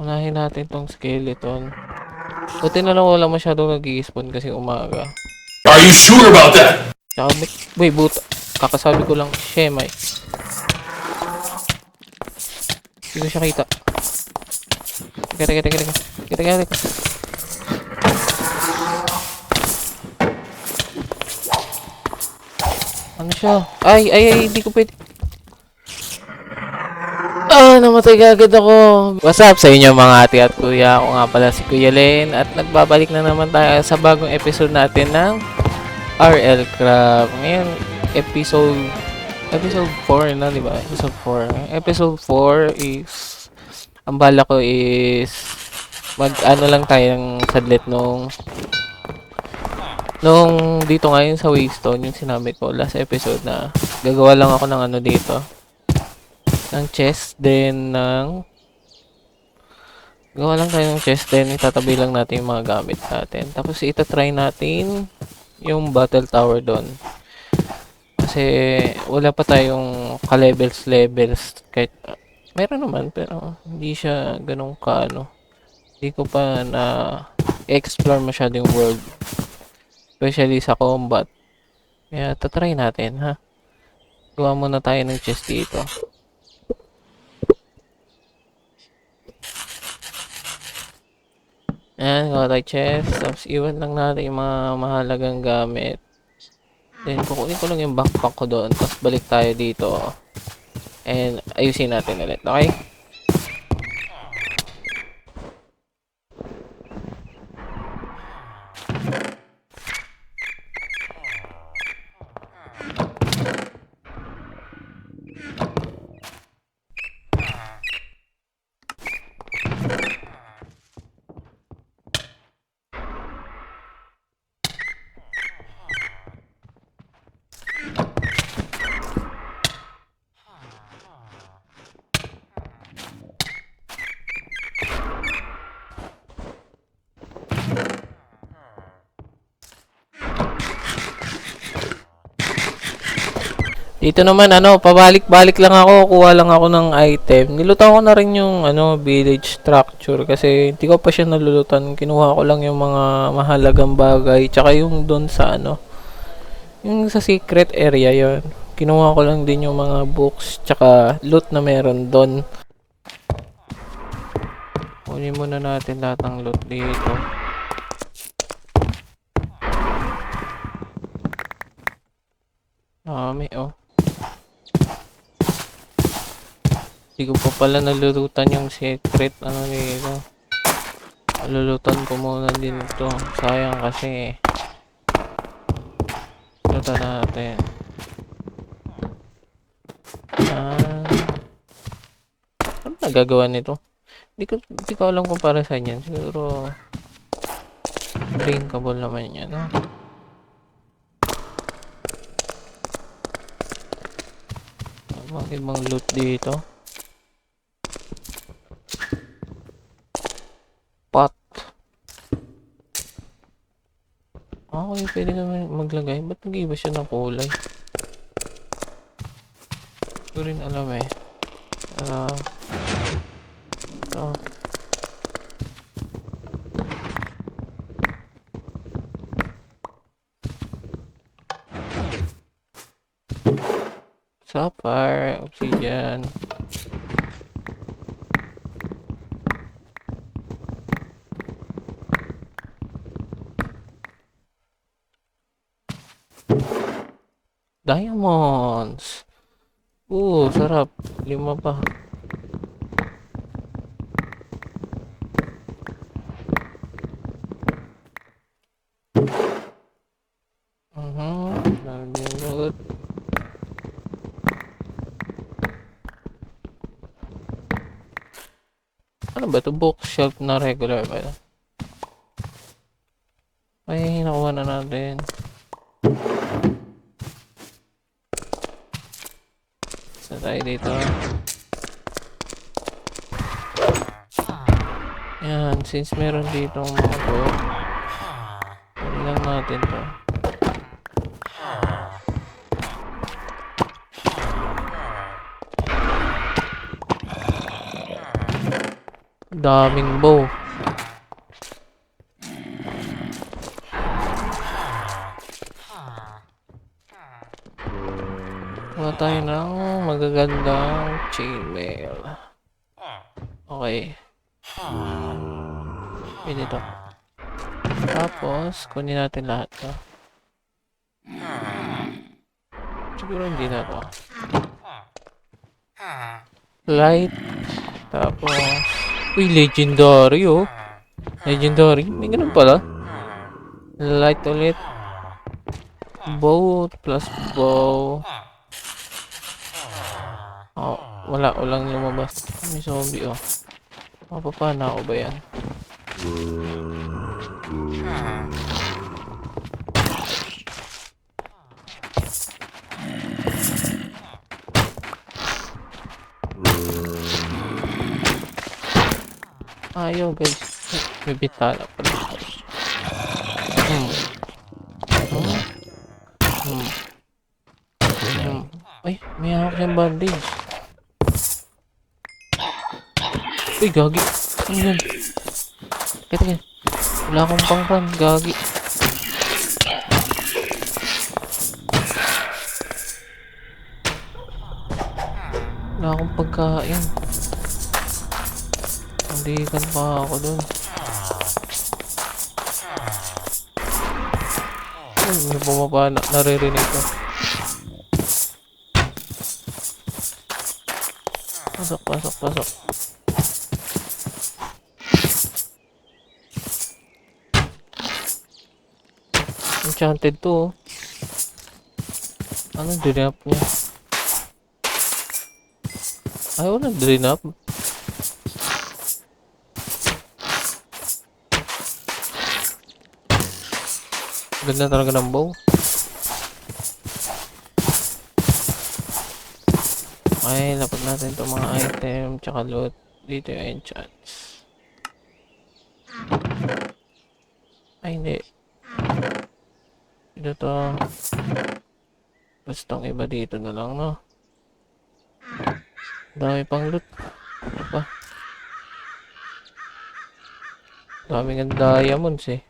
Unahin natin tong skeleton. Buti na lang wala masyadong nag-i-spawn kasi umaga. Are you sure about that? Tsaka, may, wait, buta. Kakasabi ko lang, Shemay. Hindi ko siya kita. Teka, teka, teka, teka. Teka, teka, teka. Ano siya? Ay, ay, ay, hindi ko pwede. Namatay agad ako. What's up sa inyo mga ate at kuya? Ako nga pala si Kuya Len at nagbabalik na naman tayo sa bagong episode natin ng RL Craft. Ngayon, episode episode 4 na, di ba? Episode 4. Episode 4 is ang bala ko is mag ano lang tayo ng sadlit nung nung dito ngayon sa Waystone yung sinabi ko last episode na gagawa lang ako ng ano dito ng chest then ng gawa lang tayo ng chest then itatabi lang natin yung mga gamit natin. Tapos itatry natin yung battle tower doon. Kasi wala pa tayong ka-levels levels kahit meron naman pero hindi siya ganun ka ano hindi ko pa na explore masyado yung world especially sa combat. Kaya tatry natin ha? Gawa muna tayo ng chest dito Ayan, tayo chest. Tapos iwan lang natin yung mga mahalagang gamit. Then, kukunin ko lang yung backpack ko doon. Tapos balik tayo dito. And ayusin natin ulit. Okay? Dito naman ano, pabalik-balik lang ako, kuha lang ako ng item. Nilutan ko na rin yung ano, village structure kasi hindi ko pa siya nalulutan. Kinuha ko lang yung mga mahalagang bagay tsaka yung doon sa ano, yung sa secret area yon. Kinuha ko lang din yung mga books tsaka loot na meron doon. Kunin muna natin lahat ng loot dito. Dami oh. Hindi ko pa pala nalulutan yung secret ano nito. Nalulutan ko muna din ito. Sayang kasi. Lutan natin. Ah. Ano nagagawa nito? Hindi ko, hindi ko alam kung para saan yan. Siguro drinkable naman yan. No? Mga ibang loot dito. Pot. Ah, okay, pwede naman maglagay. Ba't nag-iba siya ng kulay? Hindi rin alam eh. Ah. Uh, Sapphire, obsidian. Diamonds. Uh, sarap. Lima pa. Mhm. Dami loot. Ano ba ito? Bookshelf na regular ba? Ay, nakuha na natin. Tayo dito. Yan, since meron dito mga to, lang natin to. Daming bow. Tayo ng magagandang chainmail. Okay. Pwede to. Tapos, kunin natin lahat to. Siguro hindi na to. Light. Tapos, uy, legendary oh. Legendary. May ganun pala. Light ulit. Bow plus bow. Wala. Walang lumabas. May zombie oh. Mapapana ako ba yan? Ayaw guys. May bitala pala. Hmm. Hmm. Hmm. Hmm. Ay, may hawak siyang bandage. Uy, gagi. Ano yan? Kaya, kaya. Wala akong pang-run, gagi. Wala akong pagkain. Nandikan pa ako dun. Ay, may bumaba na. Naririnig ko. Pasok, pasok, pasok. Enchanted to. Ano drop niya? Ayaw na drain up. Ganda talaga ng bow. Ay, lapag natin itong mga item, tsaka loot. Dito yung enchants. Ay, hindi. Dito to. Basta ang iba dito na lang, no? Dami pang loot. Ano pa? Dami nga diamonds eh.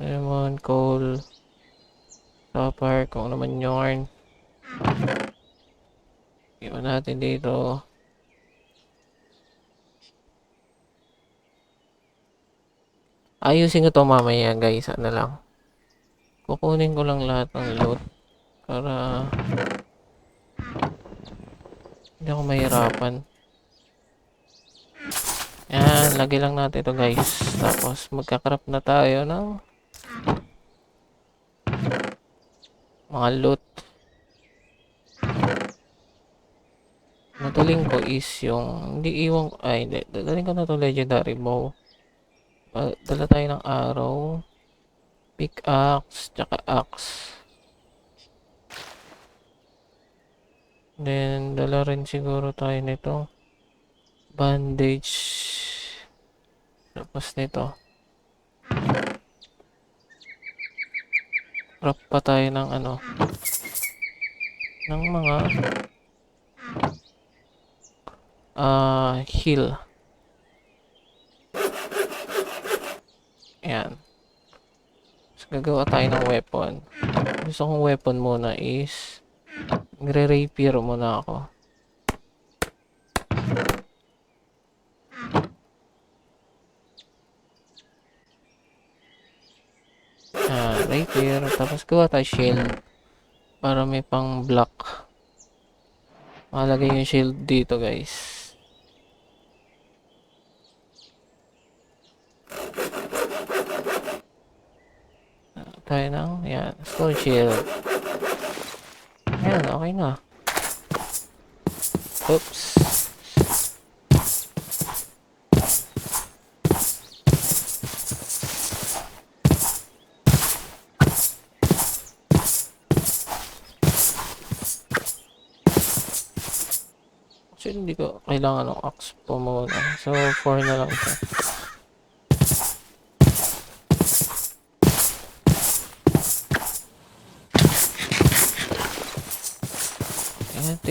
Diamond, coal, copper, kung ano naman yarn. Iwan natin dito. Ayusin ko to mamaya guys. Ano lang. Kukunin ko lang lahat ng loot. Para hindi ako mahirapan. Yan, lagay lang natin ito guys. Tapos magkakrap na tayo ng mga loot. Matuling ko is yung hindi iwan ko ay hindi. Ko na to legendary bow. Ah, Dala tayo ng arrow. Pickaxe, tsaka axe. Then, dala rin siguro tayo nito. Bandage. Tapos nito. Wrap pa tayo ng ano. Ng mga ah heal. Ayan. Tapos gagawa tayo ng weapon. Gusto kong weapon muna is Nagre-rapier muna ako. Ah, rapier. Tapos gawa tayo shield. Para may pang block. Makalagay yung shield dito guys. Ah, Tayo ng, yan, stone shield. Ayan, okay na. Oops. Actually, hindi ko kailangan ng axe po muna. So, 4 na lang ito.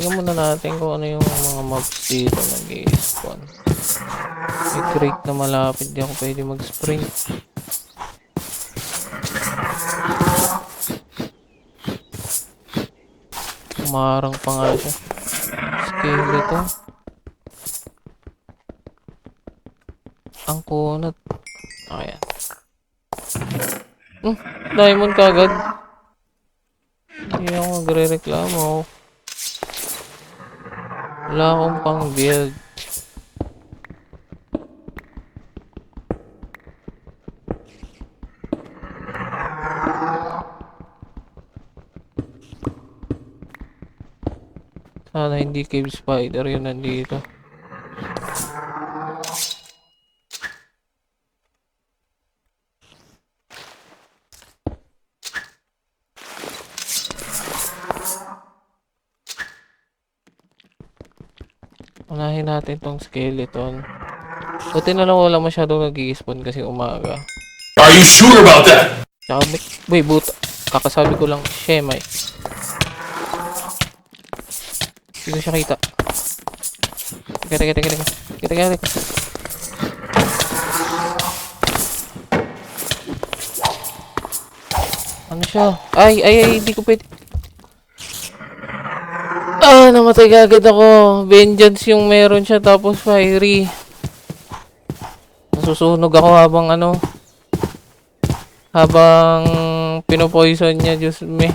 Tingnan muna natin kung ano yung mga mobs dito nag-i-spawn. May crate na malapit, di ako pwede mag-sprint. Umarang pa nga siya. Skeleton. Ang kunat. Ayan. Hmm, diamond kagad. Hindi ako magre-reklamo. Wala akong pang build. Sana hindi cave spider yun nandito. Unahin natin tong skeleton. Buti na lang wala masyadong nag spawn kasi umaga. Are you sure about that? Tsaka may, wait, buta. Kakasabi ko lang, shemay. Hindi ko siya kita. Teka, teka, teka, teka. Teka, teka, teka. Ano siya? Ay, ay, ay, hindi ko pwede. Ah, namatay agad ako. Vengeance yung meron siya, tapos fiery. Nasusunog ako habang ano, habang pinopoison niya, Diyos me.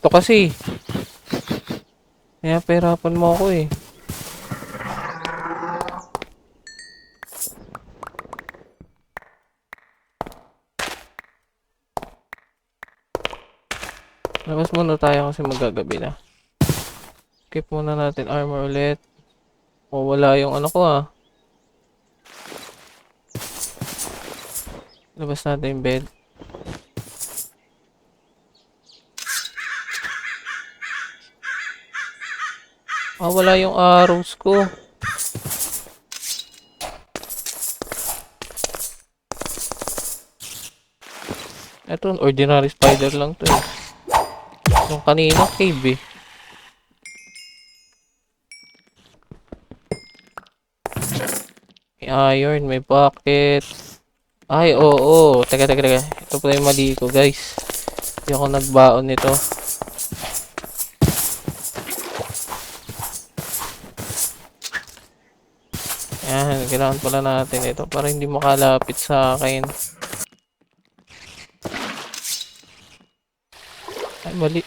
Ito kasi. Kaya perapan mo ako eh. Labas muna tayo kasi magagabi na. Keep muna natin armor ulit. O wala yung ano ko ah. Labas natin yung bed. Ah, wala yung arrows ko. Ito, ordinary spider lang to eh. Yung kanina, cave eh. Iron, may bucket. Ay, oo. Teka, teka, teka. Ito pala yung mali ko, guys. Hindi ako nagbaon nito. Yan, kailangan pala natin ito para hindi makalapit sa akin. Ay, mali.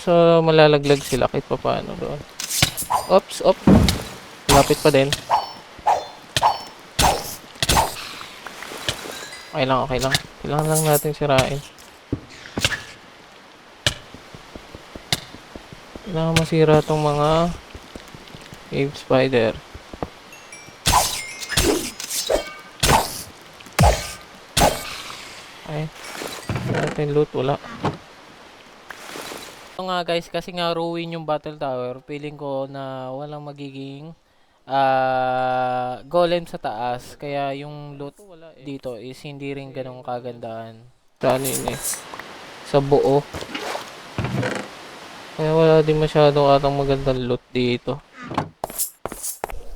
So, malalaglag sila kahit pa paano doon. Oops, op. Lapit pa din. Okay lang, okay lang. Kailangan lang natin sirain. Kailangan masira tong mga cave spider. Ay, wala natin loot, wala. Nga guys, kasi nga ruin yung battle tower, feeling ko na walang magiging ah golem sa taas. Kaya yung loot dito is hindi rin ganun kagandahan. Yun eh, sa buo. Kaya wala din masyadong atang magandang loot dito.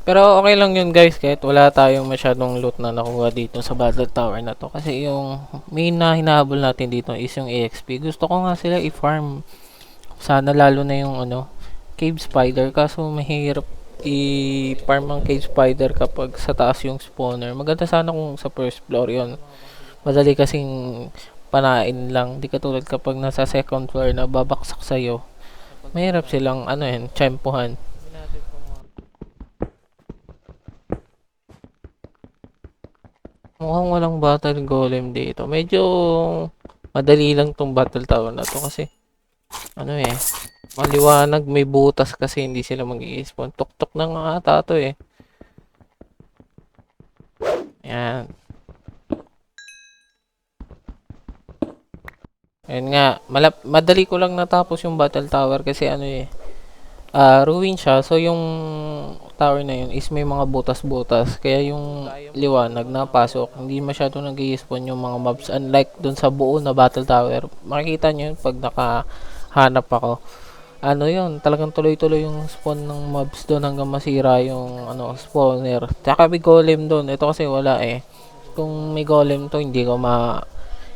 Pero okay lang yun guys, kahit wala tayong masyadong loot na nakuha dito sa battle tower na to. Kasi yung main na hinahabol natin dito is yung EXP. Gusto ko nga sila i-farm. Sana lalo na yung ano, cave spider. Kaso mahirap i-farm ang cave spider kapag sa taas yung spawner. Maganda sana kung sa first floor yon Madali kasing panain lang. Di katulad kapag nasa second floor na babaksak sa'yo. Mahirap silang ano yan, tsempuhan. Mukhang walang battle golem dito. Medyo madali lang tong battle tower na to kasi ano eh, maliwanag may butas kasi hindi sila mag spawn Tok-tok na nga ata to eh. Yan. Ayun nga, malap madali ko lang natapos yung battle tower kasi ano eh, ah ruin siya. So, yung tower na yun is may mga butas-butas. Kaya yung liwanag na pasok, hindi masyado nag spawn yung mga mobs. Unlike dun sa buo na battle tower, makikita nyo yun pag nakahanap ako. Ano yun, talagang tuloy-tuloy yung spawn ng mobs doon hanggang masira yung ano, spawner. Tsaka may golem doon. Ito kasi wala eh. Kung may golem to, hindi ko ma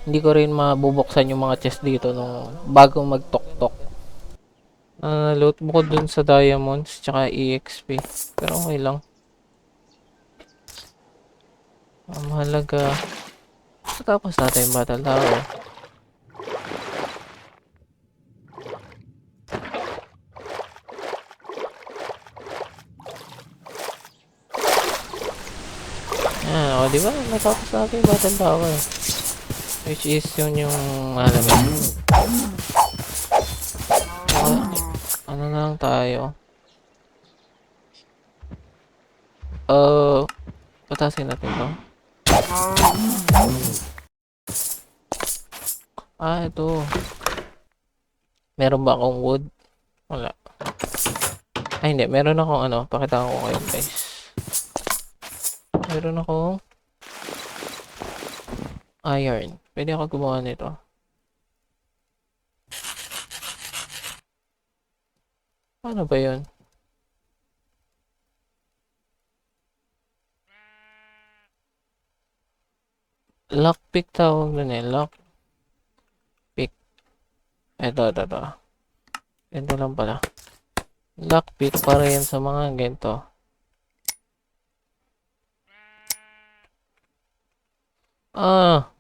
hindi ko rin mabubuksan yung mga chest dito nung bago magtok-tok. Ah, loot bukod dun sa diamonds tsaka EXP. Pero okay lang. Ang mahalaga. Tapos natin yung battle tower. Ah, o di ba? Natapos natin yung battle tower. Which is yun yung alam mo. Ah, ano na lang tayo? Uh, patasin natin to. Ah, ito. Meron ba akong wood? Wala. Ay, hindi. Meron akong ano. Pakita ko kayo, guys. Meron akong iron. Pwede ako gumawa nito. Paano ba yun? Lockpick tawag na eh. Lockpick. Ito, ito, ito. Ito lang pala. Lockpick para yan sa mga ganito. Ah!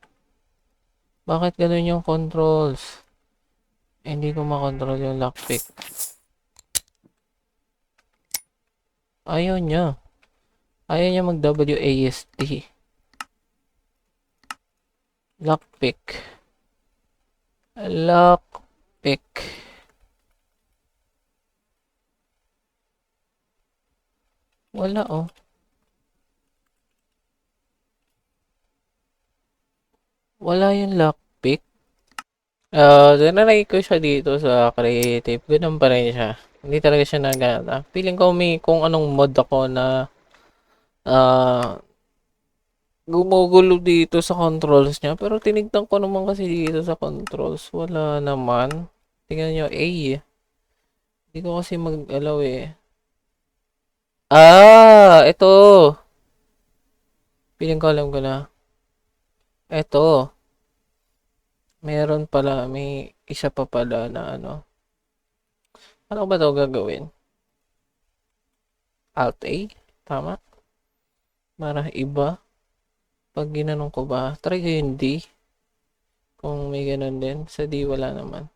Bakit ganun yung controls? Eh, hindi ko makontrol yung lockpick. Ayaw niya. Ayaw niya mag WASD. Lockpick. Lockpick. Wala oh. Wala yung lockpick. Ah, uh, dinanay ko siya dito sa creative. Ganun pa rin siya. Hindi talaga siya nagana. Feeling ko may kung anong mod ako na ah gumugulo dito sa controls niya. Pero tinignan ko naman kasi dito sa controls. Wala naman. Tingnan nyo, A. Hindi ko kasi mag-alaw eh. Ah! Ito! Feeling ko alam ko na. Ito. Meron pala, may isa pa pala na ano. Ano ba daw gagawin? Alt A? Tama? Para iba. Pag ginanong ko ba, try ko yung D. Kung may ganun din. Sa D wala naman.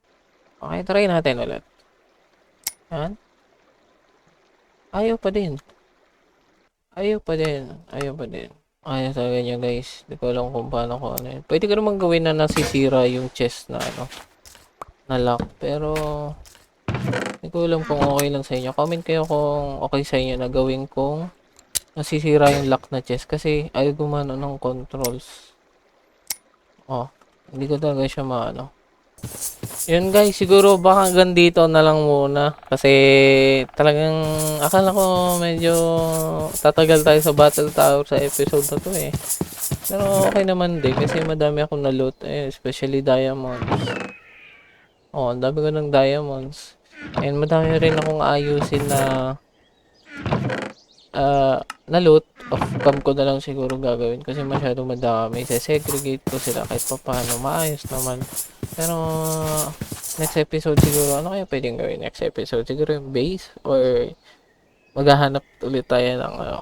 Okay, try natin ulit. Yan. Ayaw pa din. Ayaw pa din. Ayaw pa din. Ayaw talaga niya guys. Hindi ko alam kung paano ko ano yun. Pwede ko naman gawin na nasisira yung chest na ano. Na lock. Pero hindi ko alam kung okay lang sa inyo. Comment kayo kung okay sa inyo na gawin kong nasisira yung lock na chest. Kasi ayaw gumano ng controls. Oh. Hindi ko talaga siya maano. Yun guys, siguro baka hanggang dito na lang muna. Kasi talagang akala ko medyo tatagal tayo sa Battle Tower sa episode na to eh. Pero okay naman din kasi madami akong na-loot eh, especially diamonds. Oh, ang dami ko ng diamonds. And madami rin akong ayusin na uh, na-loot. Off cam ko na lang siguro gagawin kasi masyado madami. Segregate ko sila kahit pa paano. Maayos naman. Pero next episode siguro, ano kaya pwedeng gawin next episode? Siguro yung base or maghahanap ulit tayo ng ano,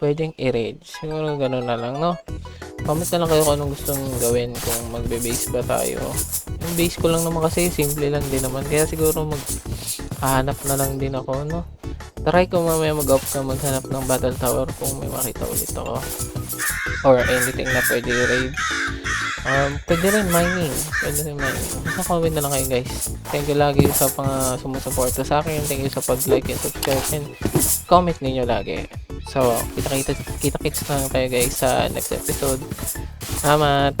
pwedeng i-raid. Siguro ganun na lang, no? Comment na lang kayo kung anong gustong gawin kung magbe-base ba tayo. Yung base ko lang naman kasi simple lang din naman. Kaya siguro mag hahanap na lang din ako, no? Try ko mamaya mag-off na maghanap ng battle tower kung may makita ulit ako. Or anything na pwede i-raid. Um, pwede rin mining. Pwede rin mining. Basta comment na lang kayo guys. Thank you lagi sa mga sumusuporta sa akin. Thank you sa pag-like and subscribe and comment ninyo lagi. So, kita-kita kita-kits na tayo guys sa next episode. Salamat!